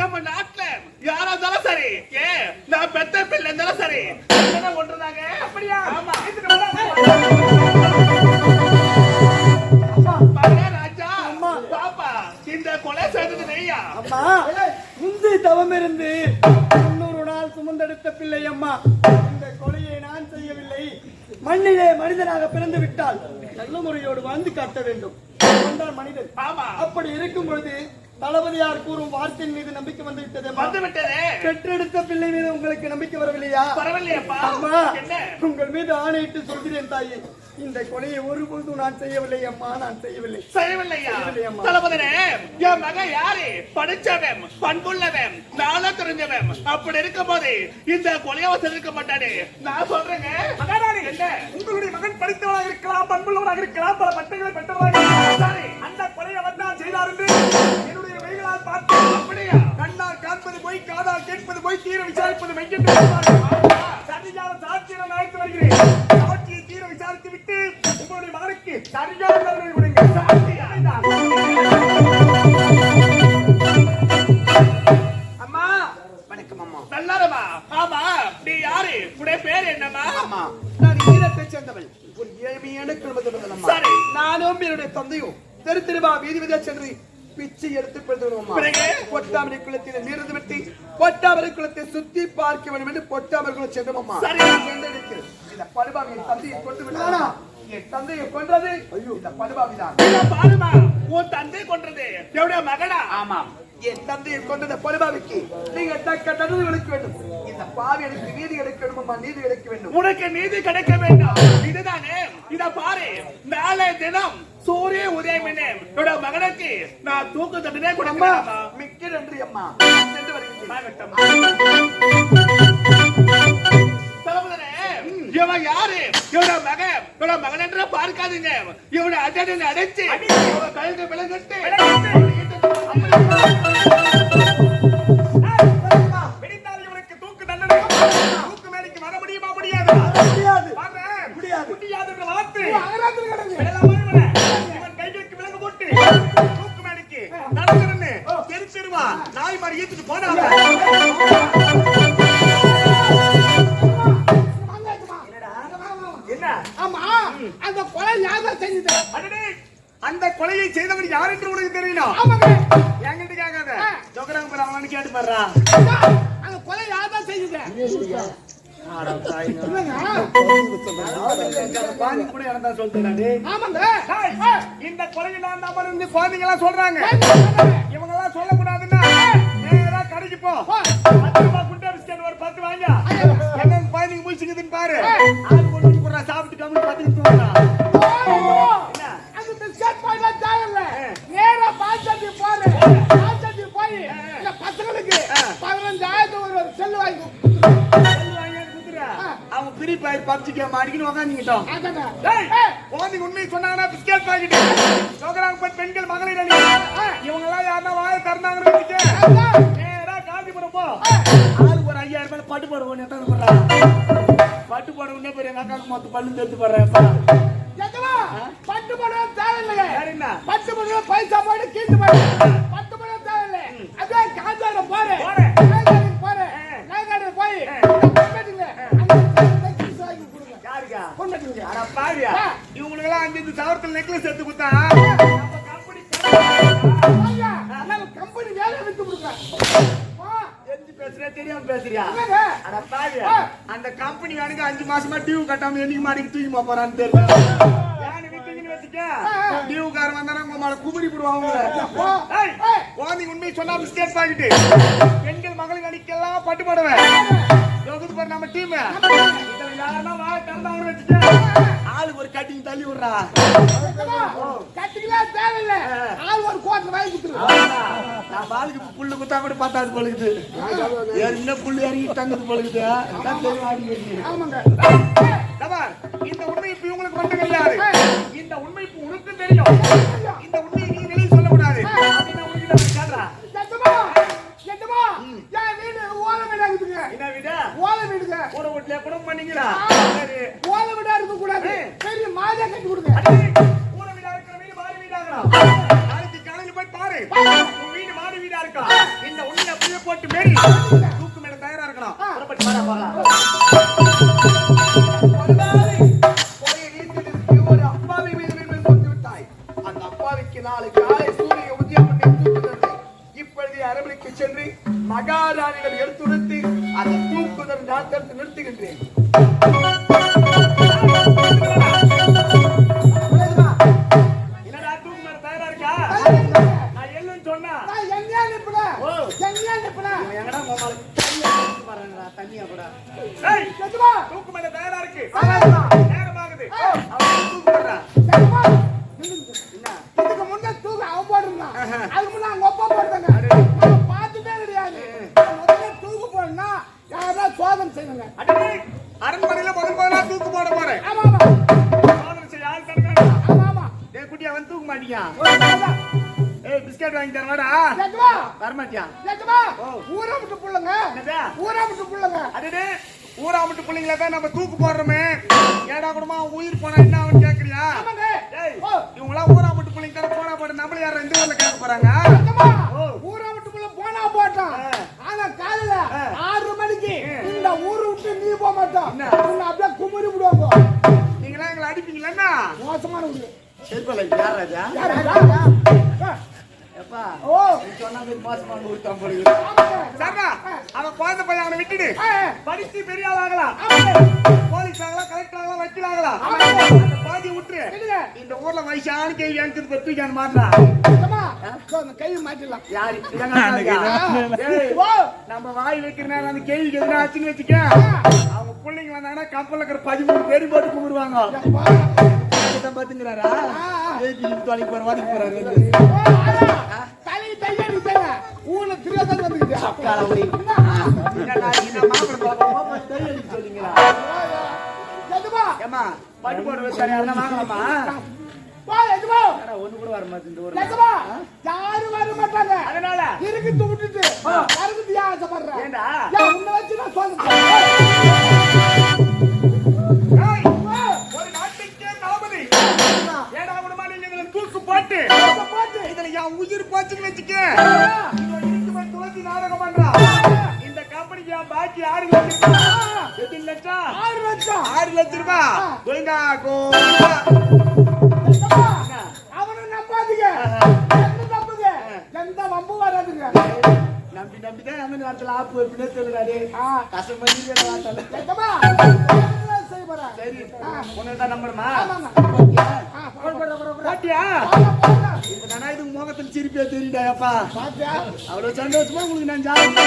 நம்ம நாட்டுல யாரா இருந்தாலும் சரி. ஏ நான் பெத்த பிள்ளை இருந்தாலும் சரி. என்ன ஒன்றுதாங்க. அப்படியா? ஆமா. ராஜா. பாப்பா இந்த கொலை செய்தது நெய்யா? அம்மா முந்தி தவம் இருந்து முன்னூறு நாள் சுமந்தெடுத்த பிள்ளை அம்மா. இந்த கொலையை நான் செய்யவில்லை. மண்ணிலே மனிதனாக பிறந்து விட்டால் நல்ல முறையோடு வாழ்ந்து காட்ட வேண்டும் அவன்தான் மனிதன் ஆமா அப்படி இருக்கும் பொழுது தளபதியார் கூறும் வார்த்தையின் மீது நம்பிக்கை வந்து விட்டது அம்மா. வந்து விட்டதே பெற்றெடுத்த பிள்ளை மீது உங்களுக்கு நம்பிக்கை வரவில்லையா? பரவாயில்லையப்பா அம்மா என்ன? உங்கள் மீது ஆணையிட்டு சொல்கிறேன் தாயே. இந்த கொலையை ஒருபோதும் நான் செய்யவில்லை அம்மா நான் செய்யவில்லை. செய்யவில்லையா. தளபதினே என் மகன் யாரு? படிச்சவன் பண்புள்ளவன் நாள தெரிஞ்சவன். அப்படி இருக்கும் போது இந்த கொலையவ செஞ்சிருக்க மாட்டானே. நான் சொல்றேங்க. என்ன? உங்களுடைய மகன் படித்தவனாக இருக்கலாம் பண்புள்ளவனாக இருக்கலாம் பல பட்டங்களை பெற்றவனாக. அந்த கொலையை அவன் தான் செய்தார் என்று பார்த்தேன் அப்படியா கண்ணால் காண்பது போய் காதால் கேட்பது போய் தீர விசாரிப்பது. சரியான அழைத்து வருகிறேன். சாட்சியை தீர விசாரித்து விட்டு உங்களுடைய மகனுக்கு சரியான தண்டனை கொடுங்க சாட்சியா? அம்மா வணக்கம் அம்மா. நல்லாரமா ஆமா நீ யாரு? உடைய பேர் என்னம்மா? அம்மா நான் ஈரத்தை சேர்ந்தவள். ஒரு ஏழ்மையான குடும்பத்தில் அம்மா. சரி. நானும் என்னுடைய தந்தையும் தெரு தெருவா வீதி வீதியா சென்று பிச்சை எடுத்து? பொட்டாமரை குளத்தில் நீர்ந்து விட்டு பொட்டாமரை குளத்தை சுத்தி பார்க்க வேண்டும் என்று பொட்டாமரை குளம் சென்றோம் அம்மா சரி. எந்த இடத்தில் இந்த படுபாவி என் தந்தையை கொண்டு விட்டானா என் தந்தையை கொன்றது இந்த தான் உன் தந்தை கொன்றது. எவ்வளவு மகனா? ஆமாம். என் தந்தையை கொண்டத படுபாவிக்கு நீங்க தக்க தண்டனை அளிக்க வேண்டும். இந்த பாவி எனக்கு நீதி கிடைக்க வேண்டும் நீதி கிடைக்க வேண்டும். உனக்கு நீதி கிடைக்க வேண்டும். இதுதானே? இத பாரு. நாளை தினம் சூரிய உதயம் என்ன? என்னோட மகனுக்கு நான் தூக்கு தண்டனை அம்மா கொடுக்கிறேன் மிக்க நன்றி அம்மா சென்று வருகிறேன் இவன் யாரு இவனோட மகன் இவனோட மகன் என்று பார்க்காதீங்க இவனை அடைச்சு கழுத்து இந்த கொலையை நான் நம்பர் இருந்து குழந்தைங்க எல்லாம் சொல்றாங்க இவங்க எல்லாம் சொல்லக்கூடாதுன்னா நேரா கடைக்கு போ. குண்டா பிஸ்கட் ஒரு பத்து வாங்க. என்ன குழந்தைங்க முடிச்சுக்குதுன்னு பாரு. ஆள் கொண்டு போடுறா சாப்பிட்டு கம்மி நிமிஷம் என்ன? அந்த பிஸ்கட் பாய்ல தேவையில்ல. நேரா பால்சட்டி போற ஃப்ரீ ஃபயர் பப்ஜி கேம் அடிக்கணும் உட்காந்துக்கிட்டோம் அதானே உண்மையை சொன்னாங்கன்னா பிஸ்கட் பாக்கெட் சோகராங்க பெண்கள் மகளிர் அணி. இவங்க எல்லாம் யாருன்னா வாய திறந்தாங்கன்னு வச்சுக்க நேரா போ. ஆளுக்கு ஒரு ஐயாயிரம் ரூபாய் பட்டு போட எத்தனை போடுறாங்க பட்டு போட போய் எங்க அக்காவுக்கு மொத்தம் பல்லு எடுத்து போடுறேன் பட்டு படம் தேவையில்லைங்க சரிண்ணா பத்து படம் பைசா போட்டு கீட்டு போடு பத்து படம் தேவையில்லை அதே காஞ்சாரம். போறேன். ஆ. இவங்களுக்கு எல்லாம் அஞ்சு சவரத்தில் நெக்லஸ் எடுத்து கொடுத்தா? கம்பெனி வேலை விட்டு கொடுக்குறேன். அந்த கம்பெனி வேணுங்க அஞ்சு மாசமா டியூ கட்டாம என்னைக்கு மாடிக்கு தூக்கி போறான்னு தெரியல. டியூக்காரன் வந்தானா உங்க குபுரி போடுவாங்க குழந்தைங்க உண்மையை சொன்னா பிஸ்கெட் பாக்கிட்டு. பெண்கள் மகளிர் அணிக்கெல்லாம் பட்டு போடுவேன் நம்ம டீம் யாருன்னா திறந்தாங்கன்னு வச்சுக்க ஆளுக்கு ஒரு கட்டிங் தள்ளி விடுறா எதுவா? கட்டிக்கலாம் தேவையில்லை. ஆள் ஒரு கோட்டை வாங்கி கொடுத்துரு. நான் பாலுக்கு புல்லு குத்தா கூட பார்த்தாது பழுகுது என்ன புல்லு இறங்கி தங்குது பழுகுது. ஆமாங்க. இந்த உண்மை இப்ப இவங்களுக்கு மட்டும் கிடையாது இந்த உண்மை இப்ப உனக்கும் தெரியும் இந்த உண்மையை நீ வெளியே சொல்லக்கூடாது அப்படின்னு உனக்கு நான் சொல்றேன். எதுவா? எதுவா? என் வீடு ஓலை வீடா இருக்குதுங்க. என்ன விட பண்ணீங்களா சரி ஓல விடா இருக்க கூடாது பெரிய மாதா கட்டி கொடுங்க அரண்மனையில முதல் முதலா தூக்கு போட போறேன். ஆமா ஆமா. சோதனை செய்ய ஆள் தரணும் ஆமா ஆமா. டேய் குட்டி அவன் தூக்க நிமிஷம். ஏய் பிஸ்கட் வாங்கி சத்துமா வரமாட்டியா? ஊரை விட்டு புள்ளுங்க. ஊரை விட்டு புள்ளுங்க. அடடே ஊரா விட்டு பிள்ளைங்கள தான் நம்ம தூக்கு போடுறோமே. ஏடா கூடமா உயிர் போனா என்ன ஆகும் கேக்குறியா. இவங்க எல்லாம் ஊரா விட்டு பிள்ளைங்க தானே போனா போட்டு நம்மள யாரும் இந்த ஊர்ல கேட்க போறாங்க. ஊரை விட்டு புள்ள போனா போட்டான். ஆ. ஆனா காலையில. ஆறு என்ன? உன்னை அப்படியே குமரி விடுவாங்க நீங்க எல்லாம் எங்களை அடிப்பீங்களா மோசமான ஊரு செருப்பல யார் ராஜா யாரு? யாரு? ஆ. எப்பா ஓ சொன்னா மோசமான ஊர் தான் போடுது ஆமாங்க. சரிடா அவன் குழந்தை பையன் அவனை விட்டுடு. படிச்சு பெரிய ஆள் ஆகலாம். போலீஸ் ஆகலாம் கலெக்டர் ஆகலாம் வக்கீல் ஆகலாம். அந்த பாதி விட்டுரு? இந்த ஊர்ல வயசான கேள்வி எனக்கு தூக்கியான மாட்டா சத்தமா? இதோ அந்த கையை மாட்டிடலாம் யாரு நம்ம வாய் வைக்கிற நேரம் அந்த கேள்விக்கு எதுனா ஆச்சுன்னு வச்சுக்க அவங்க பிள்ளைங்க வந்தாங்கன்னா கப்பல்ல இருக்கிற பதிமூணு பேரி போட்டு கும்பிடுவாங்க பாத்துங்கிறாரா. தொலைக்கு போற வாதிக்கு போறாரு. ஊர்ல. சத்தமா? ஏமா பட்டு போட வச்சாரு யாருன்னா வாங்கலாமா? ஒண்ணு கூட வர சத்தமா? யாரும் வர மாட்டாங்க அதனால இருக்குது விட்டுட்டு வரதுக்கு ஏன் சத்தமா? என்ன செய்ய போற? சரி ஆ. உன்னை தான் நம்பணுமா ஆமாங்க. ஆ, போடு, போடு, போடு, போடு. பாட்டியா நானா இதுக்கு முகத்தில் சிரிப்பே தெரியுடா அப்பா பாத்தியா? அவ்வளவு சந்தோஷமா உங்களுக்கு நான் ஜாலியா.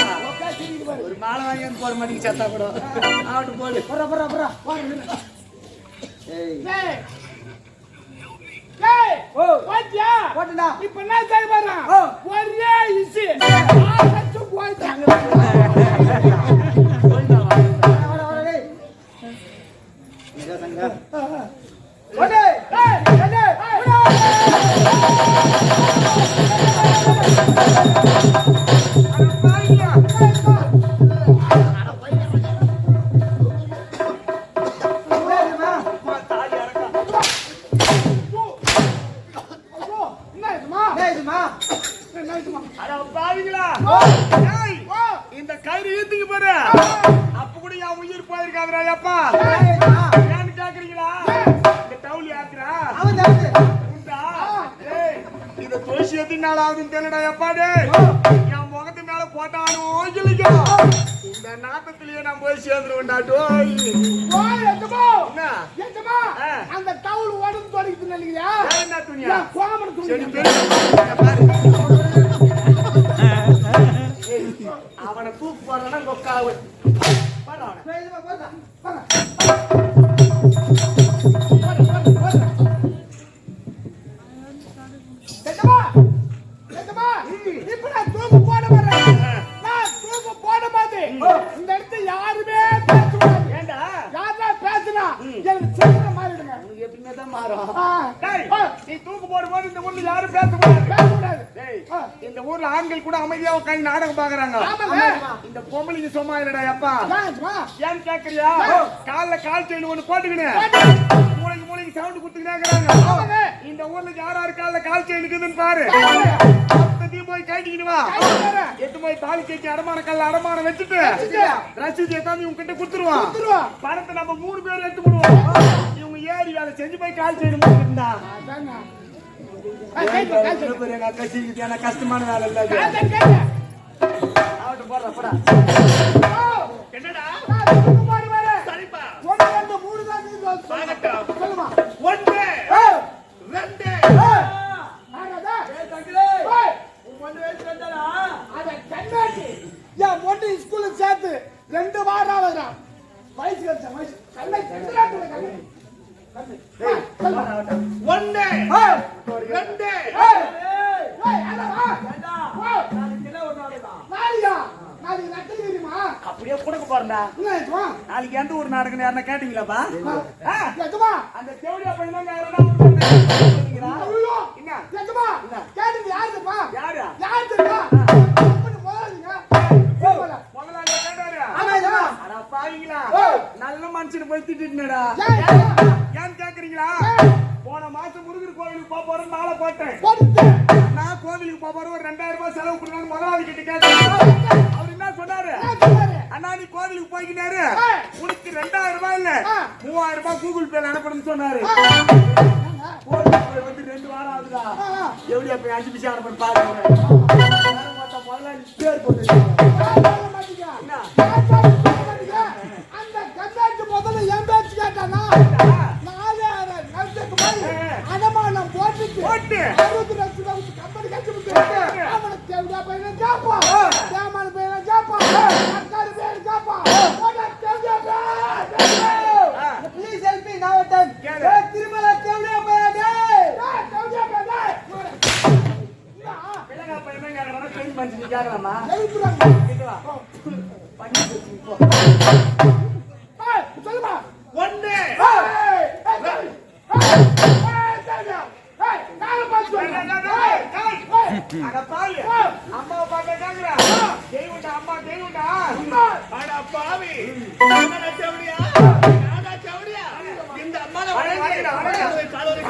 ஒரு மாலை வாங்கி போட மாட்டேங்க சத்தா கூட ஆகட்டும் போடு போடுறா. வா, நில்லு. ஏய் ஏய். ஏய், பாத்தியா? இப்ப என்ன செய்ய போறான்? ஒரே இசி. இந்த கயிறு இழுத்துக்கு பாரு. அப்ப கூட என் உயிர் போயிருக்காதுடா அப்பா. ஏன்னு கேக்குறீங்களா? இந்த டவுல் யாத்திரா உண்டா? ஏய் இத தோசி எத்தனை நாள் ஆகுதுன்னு தெரியலடா அப்பா டேய். என் முகத்து மேல போட்டானோ இல்லையோ இந்த நாட்டத்திலேயே நான் போய் சேர்ந்துருவேன்டா டோய். அந்த டவுல் உடம்பு தொடக்குது நினைக்கிறியா? வேற என்ன துணியா? நான் கோமண துணி பாரு. அவனை தூக்கு போறேன்னா ஊர்ல வீட்டுல ஆண்கள் கூட அமைதியா உட்காந்து நாடகம் பாக்குறாங்க இந்த பொம்பளைங்க சும்மா இல்லடா அப்பா. ஏன் கேக்குறியா? கால்ல கால் செயின் ஒண்ணு போட்டுக்கினு. மூளைக்கு மூளைக்கு சவுண்ட் குடுத்துக்கிட்டே இந்த ஊர்ல யார் கால்ல கால் செயின் இருக்குதுன்னு பாரு போய் கட்டிக்கிட்டு வா எட்டு போய் தாலி கேட்சி அடமான கல்ல அடமானம் வச்சுட்டு ரசீது எத்தாந்து இவங்க கிட்ட குடுத்துருவான். பணத்தை நம்ம மூணு பேர் எடுத்து இவங்க ஏறி வேலை செஞ்சு போய் கால் செயின் போட்டுருந்தா எங்க அக்கா சீக்கிரம் எனக்கு கஷ்டமான வேலை இல்ல போடுறா, போடா. என்னடா? சேர்த்து ரெண்டு வாரம். வயசு கழிச்ச வயசு. கண்ணாடி, ஒன்று ரெண்டு? அப்படியே கொடுக்க இதுவா? நாளைக்கு எந்த ஊர் நாடகம் யாருன்னா கேட்டீங்களாப்பா? அந்த தேவடியா பையன் எதுமா? கேட்டது யாரு? யாரு யாரு தெரியுமா? முதலாளி. நல்ல மனுஷனை போய் திட்டிட்டுனடா மாலை போட்டேன். நான் கோவிலுக்கு போறேன் ஒரு ரெண்டாயிரம் ரூபாய் செலவு கொடுக்கணும் முதலாளி கிட்ட கேட்டேன். அவர் என்ன சொன்னாரு? அண்ணா நீ கோவிலுக்கு போய்க்கினாரு. உனக்கு ரெண்டாயிரம் ரூபாய் இல்ல. மூவாயிரம் ரூபாய் கூகுள் பேல அனுப்பணும்னு சொன்னாரு. வந்து ரெண்டு வாரம் ஆகுதா. எப்படியா போய் அஞ்சு பிச்சை அனுப்பணும் பாருங்க முதலாளி பேர் போட்டு போட்டு. அறுபது லட்சம் ரூபாய் கொடுத்து கம்பெனி கட்டி விட்டு, அவனை தேவடியா பையனை ஜாப்பா, தேமான பையனை ஜாப்பா, தக்காளி பையனை ஜாப்பா, பார்க்க கேக்குறா தெய்வம்டா அம்மா தெய்வம்டா. அட பாவி. செவடியா நாடா செவடியா இந்த வணங்கிடா, வணங்கிடா. காலோரி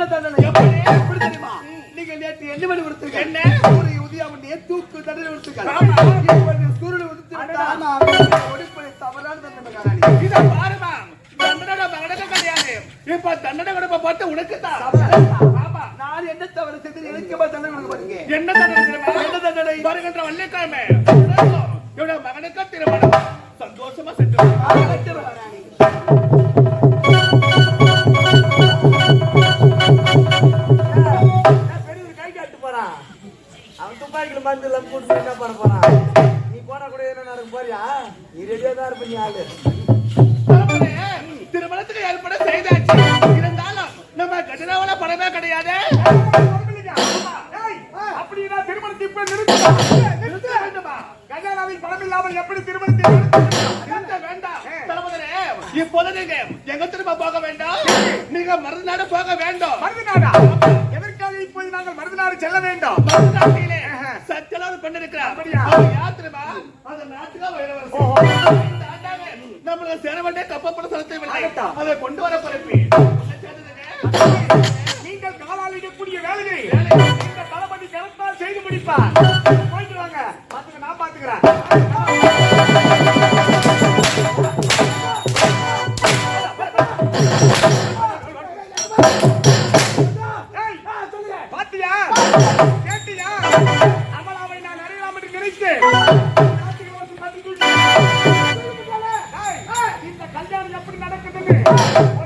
தவறான தண்டனை எப்படி? எப்படி தெரியுமா? நீங்கள் நேற்று என்ன மணி கொடுத்தீர்கள் என்ன? சூரிய உதயமுன்னே தூக்கு தண்டனை. இப்பொழுது சூரியன் உதித்து தவறான தண்டனை காரணி இத பாருமா தண்டனை மகனுக்கு கிடையாது. இப்ப தண்டனை கொடுப்ப பார்த்து உனக்கு தான். ஆமா. நான் என்ன தவறு செய்து எனக்கு தண்டனை கொடுக்க போறீங்க? என்ன தண்டனை தெரியுமா? என்ன தண்டனை? வருகின்ற வெள்ளிக்கிழமை. இவட மகனுக்கு திருமணம். சந்தோஷமா சென்று மருந்து எல்லாம் போட்டு என்ன பண்ண போறான் நீ போனா கூட என்ன நடக்க போறியா? நீ ரெடியா தான் இருப்ப நீ ஆளு. திருமணத்துக்கு ஏற்பட செய்தாச்சு. இருந்தாலும் நம்ம கட்டினாவல பணமே கிடையாது. ஏய், அப்படின்னா திருமணத்தை இப்ப நிறுத்த. வேண்டுமா? கல்யாணாவில் பணம் இல்லாமல் எப்படி திருமணத்தை நிறுத்த வேண்டாம். இப்போது நீங்க எங்க திரும்ப போக வேண்டாம்? நீங்க மறுநாடு போக வேண்டும். மருதுநாடா எதற்காக இப்போது நாங்கள் மருதுநாடு செல்ல வேண்டும்? பெண் இருக்கிறார் அப்படியா? அவர் யார் தெரியுமா அந்த நாட்டுக்கு வைரவரசி ஓஹோ. இந்த ஆண்டாக நம்மளுக்கு சேர வேண்டிய கப்பப்பட செலுத்தவில்லை ஆகட்டும். அதை கொண்டு வர பரப்பி நடக்குதுன்னு ஒரு